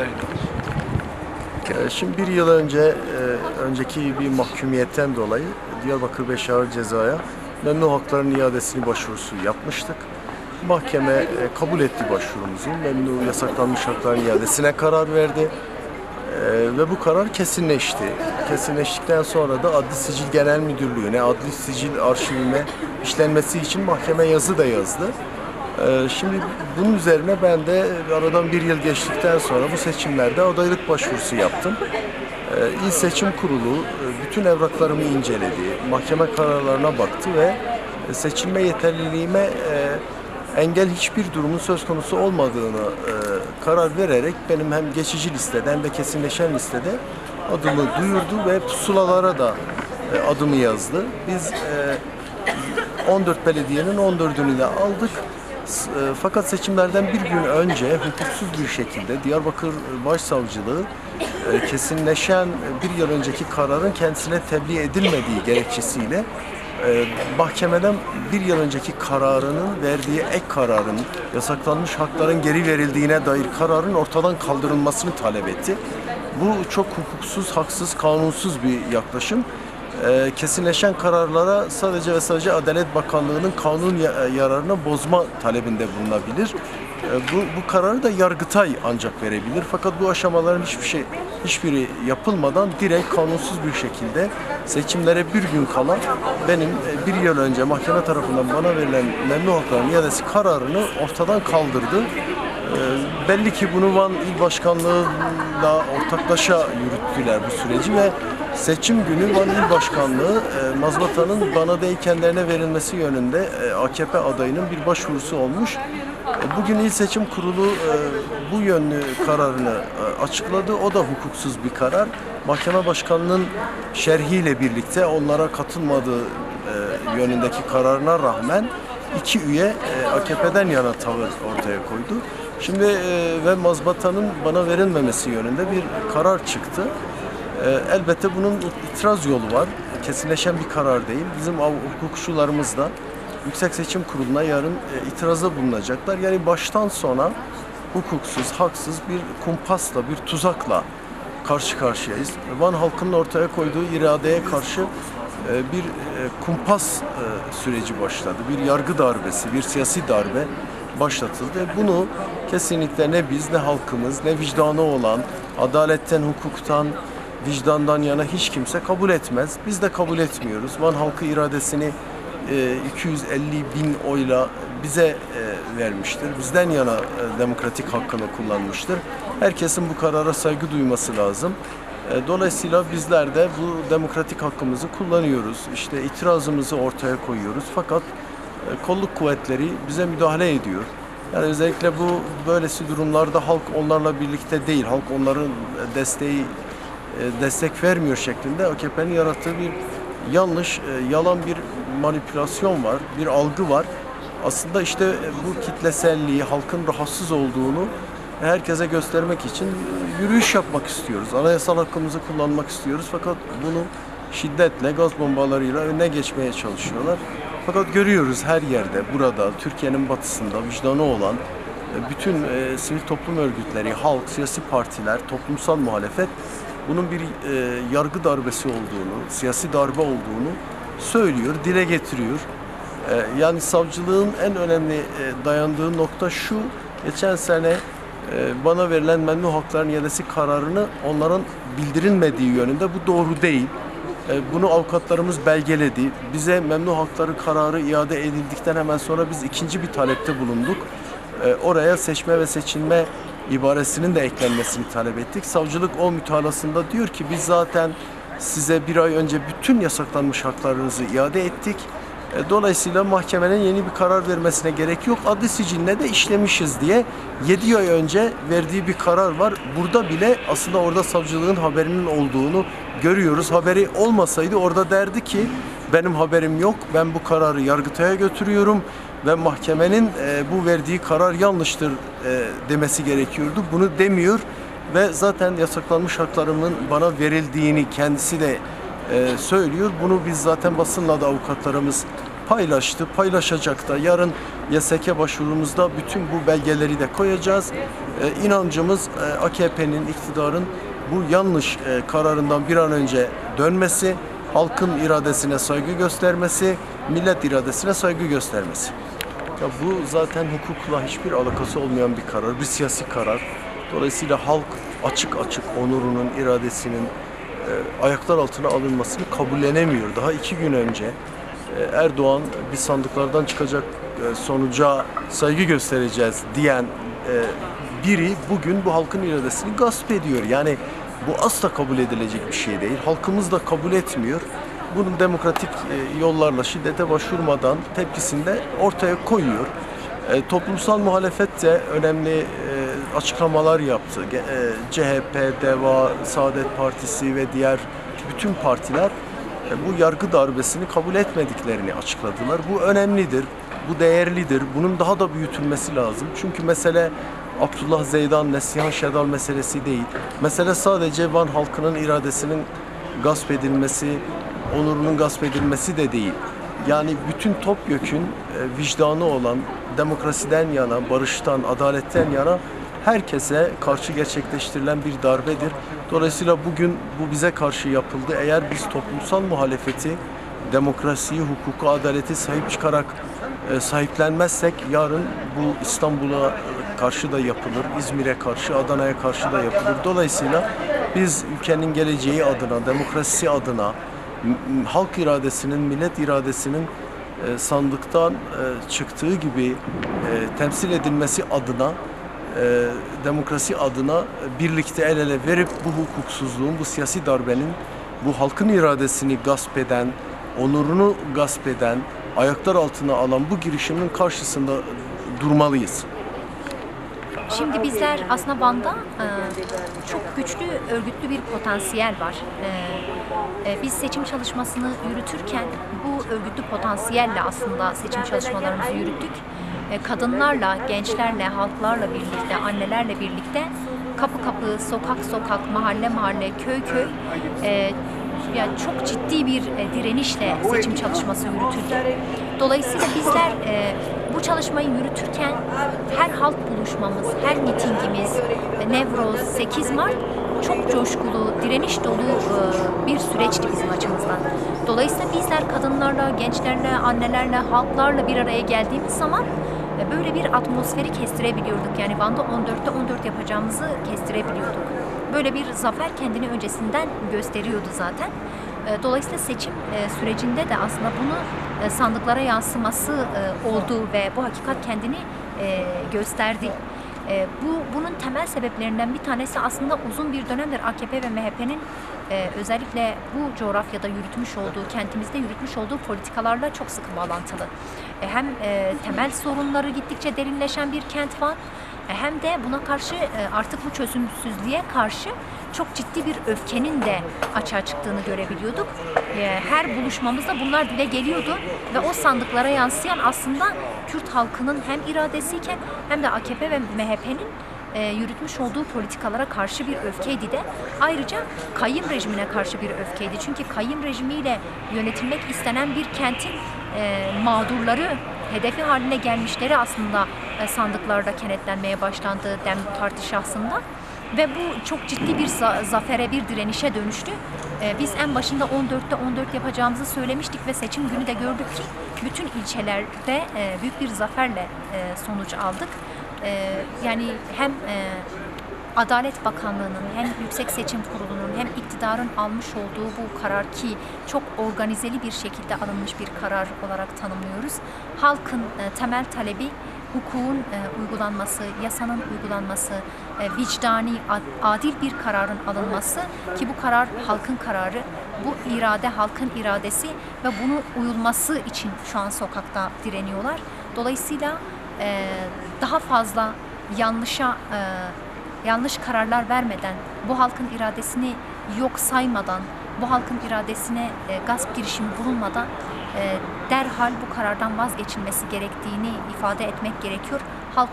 Ee, Şimdi bir yıl önce e, önceki bir mahkumiyetten dolayı Diyarbakır 5 Ağır Ceza'ya memnu hakların iadesini başvurusu yapmıştık. Mahkeme e, kabul etti başvurumuzu. Memnu yasaklanmış hakların iadesine karar verdi. Ve bu karar kesinleşti. Kesinleştikten sonra da Adli Sicil Genel Müdürlüğü'ne, Adli Sicil Arşivime işlenmesi için mahkeme yazı da yazdı. Ee, Şimdi bunun üzerine ben de aradan bir yıl geçtikten sonra bu seçimlerde adaylık başvurusu yaptım. Ee, İl Seçim Kurulu e, bütün evraklarımı inceledi, mahkeme kararlarına baktı ve e, seçilme yeterliliğime e, engel hiçbir durumun söz konusu olmadığını karar vererek benim hem geçici listede hem de kesinleşen listede adımı duyurdu ve pusulalara da adımı yazdı. Biz e, 14 belediyenin 14'ünü de aldık. E, Fakat seçimlerden bir gün önce hukuksuz bir şekilde Diyarbakır Başsavcılığı e, kesinleşen bir yıl önceki kararın kendisine tebliğ edilmediği gerekçesiyle e, mahkemeden bir yıl önceki kararının verdiği ek kararın yasaklanmış hakların geri verildiğine dair kararın ortadan kaldırılmasını talep etti. Bu çok hukuksuz, haksız, kanunsuz bir yaklaşım. Ee, kesinleşen kararlara sadece ve sadece Adalet Bakanlığı'nın kanun ya- yararını bozma talebinde bulunabilir. Ee, bu, bu kararı da Yargıtay ancak verebilir. Fakat bu aşamaların hiçbir şey hiçbiri yapılmadan direkt kanunsuz bir şekilde seçimlere bir gün kala benim e, bir yıl önce mahkeme tarafından bana verilen memnu hakların iadesi kararını ortadan kaldırdı. Ee, belli ki bunu Van İl Başkanlığı'yla ortaklaşa yürüttüler bu süreci ve seçim günü Van İl Başkanlığı e, mazbatanın bana değil kendilerine verilmesi yönünde e, AKP adayının bir başvurusu olmuş. E, Bugün İl Seçim Kurulu e, bu yönlü kararını e, açıkladı. O da hukuksuz bir karar. Mahkeme Başkanı'nın şerhiyle birlikte onlara katılmadığı e, yönündeki kararına rağmen iki üye e, AKP'den yana tavır ortaya koydu. Şimdi e, ve mazbatanın bana verilmemesi yönünde bir karar çıktı. E, elbette bunun itiraz yolu var. Kesinleşen bir karar değil. Bizim hukukçularımız da Yüksek Seçim Kurulu'na yarın e, itirazda bulunacaklar. Yani baştan sona hukuksuz, haksız bir kumpasla, bir tuzakla karşı karşıyayız. Van halkının ortaya koyduğu iradeye karşı e, bir e, kumpas e, süreci başladı. Bir yargı darbesi, bir siyasi darbe başlatıldı. Bunu kesinlikle ne biz, ne halkımız, ne vicdanı olan, adaletten, hukuktan, vicdandan yana hiç kimse kabul etmez. Biz de kabul etmiyoruz. Van halkı iradesini e, 250 bin oyla bize e, vermiştir. Bizden yana e, demokratik hakkını kullanmıştır. Herkesin bu karara saygı duyması lazım. E, Dolayısıyla bizler de bu demokratik hakkımızı kullanıyoruz. İşte itirazımızı ortaya koyuyoruz. Fakat e, kolluk kuvvetleri bize müdahale ediyor. Yani özellikle bu böylesi durumlarda halk onlarla birlikte değil, halk onların desteği e, destek vermiyor şeklinde AKP'nin yarattığı bir yanlış, e, yalan bir manipülasyon var, bir algı var. Aslında işte bu kitleselliği, halkın rahatsız olduğunu herkese göstermek için yürüyüş yapmak istiyoruz. Anayasal hakkımızı kullanmak istiyoruz fakat bunu şiddetle, gaz bombalarıyla önüne geçmeye çalışıyorlar. Fakat görüyoruz her yerde, burada, Türkiye'nin batısında vicdanı olan e, bütün e, sivil toplum örgütleri, halk, siyasi partiler, toplumsal muhalefet bunun bir e, yargı darbesi olduğunu, siyasi darbe olduğunu söylüyor, dile getiriyor. E, yani savcılığın en önemli e, dayandığı nokta şu, geçen sene e, bana verilen memnu hakların iadesi kararını onların bildirilmediği yönünde bu doğru değil. E, Bunu avukatlarımız belgeledi. Bize memnu hakları kararı iade edildikten hemen sonra biz ikinci bir talepte bulunduk. E, Oraya seçme ve seçilme ibaresinin de eklenmesini talep ettik. Savcılık o mütalasında diyor ki biz zaten size bir ay önce bütün yasaklanmış haklarınızı iade ettik. E, Dolayısıyla mahkemenin yeni bir karar vermesine gerek yok. Adli siciline de işlemişiz diye 7 ay önce verdiği bir karar var. Burada bile aslında orada savcılığın haberinin olduğunu görüyoruz. Haberi olmasaydı orada derdi ki benim haberim yok. Ben bu kararı Yargıtay'a götürüyorum ve mahkemenin e, bu verdiği karar yanlıştır e, demesi gerekiyordu. Bunu demiyor ve zaten yasaklanmış haklarımın bana verildiğini kendisi de e, söylüyor. Bunu biz zaten basınla da avukatlarımız paylaştı, paylaşacak da. Yarın YSK başvurumuzda bütün bu belgeleri de koyacağız. E, inancımız e, AKP'nin, iktidarın bu yanlış e, kararından bir an önce dönmesi, halkın iradesine saygı göstermesi, millet iradesine saygı göstermesi. Ya bu zaten hukukla hiçbir alakası olmayan bir karar, bir siyasi karar. Dolayısıyla halk açık açık onurunun, iradesinin e, ayaklar altına alınmasını kabullenemiyor. Daha iki gün önce e, Erdoğan bir sandıklardan çıkacak e, sonuca saygı göstereceğiz diyen e, biri bugün bu halkın iradesini gasp ediyor. Yani bu asla kabul edilecek bir şey değil. Halkımız da kabul etmiyor. Bunun demokratik e, yollarla şiddete başvurmadan tepkisini de ortaya koyuyor. E, toplumsal muhalefet de önemli e, açıklamalar yaptı. E, CHP, DEVA, Saadet Partisi ve diğer bütün partiler e, bu yargı darbesini kabul etmediklerini açıkladılar. Bu önemlidir, bu değerlidir. Bunun daha da büyütülmesi lazım. Çünkü mesele Abdullah Zeydan, Neslihan Şedal meselesi değil. Mesele sadece Van halkının iradesinin gasp edilmesi, onurunun gasp edilmesi de değil. Yani bütün topyekün e, vicdanı olan demokrasiden yana, barıştan, adaletten yana herkese karşı gerçekleştirilen bir darbedir. Dolayısıyla bugün bu bize karşı yapıldı. Eğer biz toplumsal muhalefeti, demokrasiyi, hukuku, adaleti sahip çıkarak e, sahiplenmezsek yarın bu İstanbul'a karşı da yapılır, İzmir'e karşı, Adana'ya karşı da yapılır. Dolayısıyla biz ülkenin geleceği adına, demokrasi adına, halk iradesinin, millet iradesinin e, sandıktan e, çıktığı gibi e, temsil edilmesi adına demokrasi adına birlikte el ele verip bu hukuksuzluğun, bu siyasi darbenin, bu halkın iradesini gasp eden, onurunu gasp eden, ayaklar altına alan bu girişimin karşısında durmalıyız. Şimdi bizler aslında Van'da e, çok güçlü örgütlü bir potansiyel var. E, e, biz seçim çalışmasını yürütürken bu örgütlü potansiyelle aslında seçim çalışmalarımızı yürüttük. Kadınlarla, gençlerle, halklarla birlikte, annelerle birlikte kapı kapı, sokak sokak, mahalle mahalle, köy köy yani çok ciddi bir direnişle seçim çalışması yürütüldü. Dolayısıyla bizler bu çalışmayı yürütürken her halk buluşmamız, her mitingimiz, Nevroz, 8 Mart çok coşkulu, direniş dolu e, bir süreçti bizim açımızdan. Dolayısıyla bizler kadınlarla, gençlerle, annelerle, halklarla bir araya geldiğimiz zaman e, böyle bir atmosferi kestirebiliyorduk. Yani Van'da 14'te 14 yapacağımızı kestirebiliyorduk. Böyle bir zafer kendini öncesinden gösteriyordu zaten. E, Dolayısıyla seçim e, sürecinde de aslında bunu e, sandıklara yansıması oldu ve bu hakikat kendini gösterdi. Bu bunun temel sebeplerinden bir tanesi aslında uzun bir dönemdir AKP ve MHP'nin özellikle bu coğrafyada yürütmüş olduğu, kentimizde yürütmüş olduğu politikalarla çok sıkı bağlantılı. Hem temel sorunları gittikçe derinleşen bir kent var, hem de buna karşı e, artık bu çözümsüzlüğe karşı çok ciddi bir öfkenin de açığa çıktığını görebiliyorduk. E, Her buluşmamızda bunlar dile geliyordu ve o sandıklara yansıyan aslında Kürt halkının hem iradesiyken hem de AKP ve MHP'nin e, yürütmüş olduğu politikalara karşı bir öfkeydi de ayrıca kayım rejimine karşı bir öfkeydi. Çünkü kayım rejimiyle yönetilmek istenen bir kentin e, mağdurları hedefi haline gelmişleri aslında e, sandıklarda kenetlenmeye başlandı Dem Parti. Ve bu çok ciddi bir za- zafere, bir direnişe dönüştü. E, biz en başında 14'te 14 yapacağımızı söylemiştik ve seçim günü de gördük ki bütün ilçelerde e, büyük bir zaferle sonuç aldık. Yani hem Adalet Bakanlığı'nın hem Yüksek Seçim Kurulu'nun hem iktidarın almış olduğu bu karar ki çok organizeli bir şekilde alınmış bir karar olarak tanımlıyoruz. Halkın e, temel talebi hukukun e, uygulanması, yasanın uygulanması, e, vicdani, ad- adil bir kararın alınması ki bu karar halkın kararı, bu irade halkın iradesi ve bunu uyulması için şu an sokakta direniyorlar. Dolayısıyla daha fazla yanlışa yanlış kararlar vermeden, bu halkın iradesini yok saymadan, bu halkın iradesine e, gasp girişimi bulunmadan e, derhal bu karardan vazgeçilmesi gerektiğini ifade etmek gerekiyor.